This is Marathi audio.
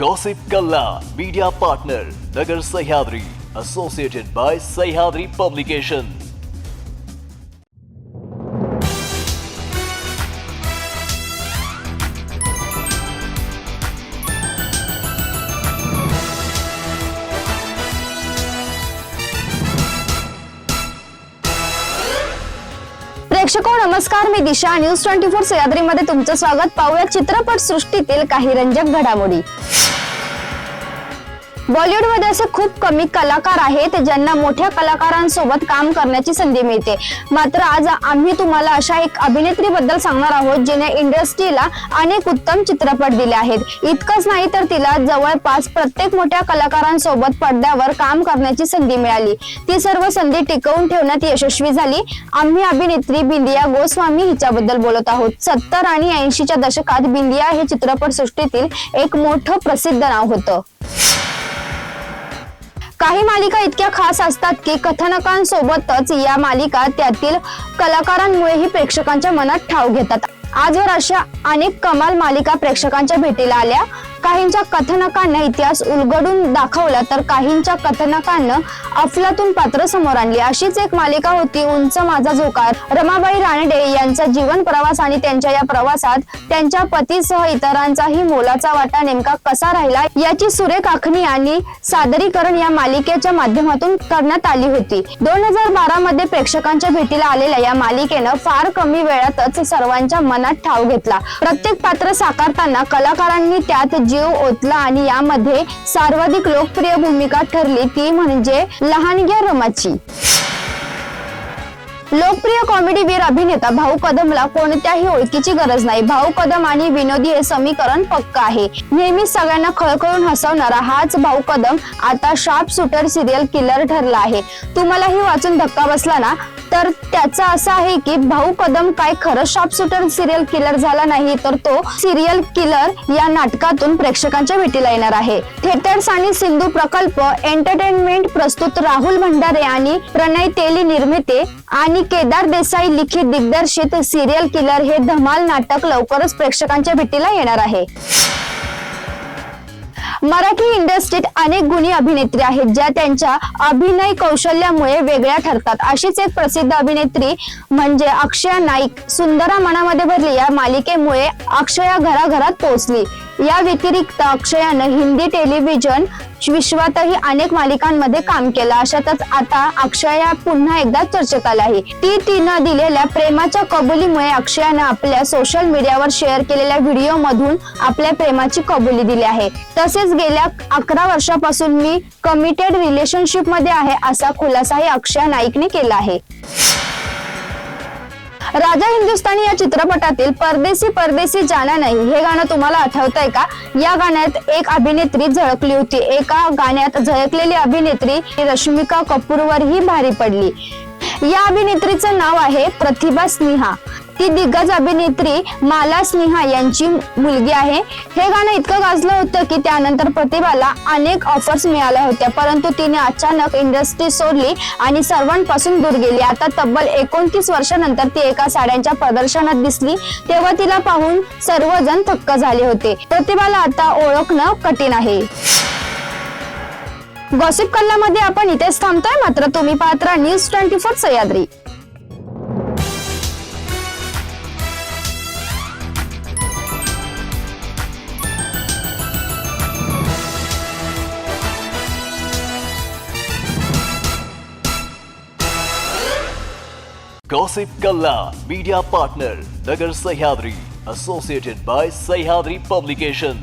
Gossip Galla media partner Nagar Sahyadri associated by Sahyadri publication प्रेक्षको नमस्कार. मी दिशा. न्यूज ट्वेंटी फोर सह्याद्रीमध्ये तुमचं स्वागत. पाहूया चित्रपट सृष्टीतील काही रंजक घडामोडी. बॉलिवूडमध्ये असे खूप कमी कलाकार आहेत ज्यांना मोठ्या कलाकारांसोबत काम करण्याची संधी मिळते. मात्र आज आम्ही तुम्हाला अशा एक अभिनेत्री बद्दल सांगणार आहोत जिने इंडस्ट्रीला अनेक उत्तम चित्रपट दिले आहेत. इतकंच नाही तर तिला जवळपास प्रत्येक मोठ्या कलाकारांसोबत पडद्यावर काम करण्याची संधी मिळाली. ती सर्व संधी टिकवून ठेवण्यात यशस्वी झाली. आम्ही अभिनेत्री बिंदिया गोस्वामी हिच्याबद्दल बोलत आहोत. सत्तर आणि ऐंशीच्या दशकात बिंदिया हे चित्रपटसृष्टीतील एक मोठं प्रसिद्ध नाव होतं. काही मालिका इतक्या खास असतात की कथानकांसोबतच या मालिका त्यातील कलाकारांमुळेही प्रेक्षकांच्या मनात ठाव घेतात. आजवर अशा अनेक कमाल मालिका प्रेक्षकांच्या भेटीला आल्या. काहींच्या कथानकांना इतिहास उलगडून दाखवला तर काहींच्या कथानकांना अफलातून पात्र समोर आणली. अशीच एक मालिका होती उंच माझा झोकार रमाबाई रानडे यांचा जीवन प्रवास आणि त्यांच्या या प्रवासात त्यांच्या पतीसह इतरांचाही मोलाचा वाटा नेमका कसा राहिला याची सुरेख आखणी आणि सादरीकरण या मालिकेच्या माध्यमातून करण्यात आली होती. दोन हजार बारा मध्ये प्रेक्षकांच्या भेटीला आलेल्या या मालिकेनं फार कमी वेळातच सर्वांच्या मनात ठाव घेतला. प्रत्येक पात्र साकारताना कलाकारांनी त्यात जीव ओतला आणि यामध्ये सर्वाधिक लोकप्रिय भूमिका ठरली ती म्हणजे लहानग्या रमाची. लोकप्रिय कॉमेडी वीर अभिनेता भाऊ कदमला कोणत्याही ओळखीची गरज नाही. भाऊ कदम आणि विनोदी हे समीकरण पक्क आहे. नेहमीच सगळ्यांना खळखळून हसवणारा हाच भाऊ कदम आता शार्प शूटर सिरियल किलर ठरला आहे. तुम्हालाही वाचून धक्का बसला ना? तर त्याचा असं आहे की भाऊ कदम काय खरं शार्प शूटर सिरियल किलर झाला नाही तर तो सिरियल किलर या नाटकातून प्रेक्षकांच्या भेटीला येणार आहे. थिएटर्स आणि सिंधू प्रकल्प एंटरटेनमेंट प्रस्तुत राहुल भंडारे आणि प्रणय तेली निर्मिते आणि केदार देसाई लिखित दिग्दर्शित सिरियल किलर हे धमाल नाटक लवकरच प्रेक्षकांच्या भेटीला येणार आहे. मराठी इंडस्ट्रीत अनेक गुणी अभिनेत्री आहेत ज्या त्यांच्या अभिनय कौशल्यामुळे वेगळ्या ठरतात. अशीच एक प्रसिद्ध अभिनेत्री म्हणजे अक्षया नाईक. सुंदरा मनामध्ये भरली या मालिकेमुळे अक्षया घराघरात पोहोचली. या व्यतिरिक्त अक्षयानं हिंदी टेलिव्हिजन विश्वातही अनेक मालिकांमध्ये काम केलं. अशातच आता अक्षया पुन्हा एकदा चर्चेत आली आहे ती तिनं दिलेल्या प्रेमाच्या कबुलीमुळे अक्षयानं आपल्या सोशल मीडियावर शेअर केलेल्या व्हिडिओ मधून आपल्या प्रेमाची कबुली दिली आहे. तसेच गेल्या अकरा वर्षापासून मी कमिटेड रिलेशनशिपमध्ये आहे असा खुलासाही अक्षया नाईकने केला आहे. राजा हिंदुस्थानी या चित्रपटातील परदेसी परदेसी जाना नाही हे गाणं तुम्हाला आठवतंय का? या गाण्यात एक अभिनेत्री झळकली होती. एका गाण्यात झळकलेली अभिनेत्री रश्मिका कपूरवरही भारी पडली. या अभिनेत्रीचं नाव आहे प्रतिभा स्नेहा. ती दिग्गज अभिनेत्री माला स्नेहा यांची मुलगी आहे. हे गाणं इतकं गाजलं होतं की त्यानंतर प्रतिभाला अनेक ऑफर्स मिळाल्या होत्या. परंतु तिने अचानक इंडस्ट्री सोडली आणि सर्वांपासून दूर गेली. आता तब्बल एकोणतीस वर्षानंतर ती एका साड्यांच्या प्रदर्शनात दिसली. तेव्हा तिला पाहून सर्वजण थक्क झाले होते. प्रतिभाला आता ओळखणं कठीण आहे. गॉसिप कल्लामध्ये आपण इथेच थांबतोय. मात्र तुम्ही पात्र news twenty four Sahyadri Gossip Kalla Media Partner Nagar Sahyadri Associated by Sahyadri Publication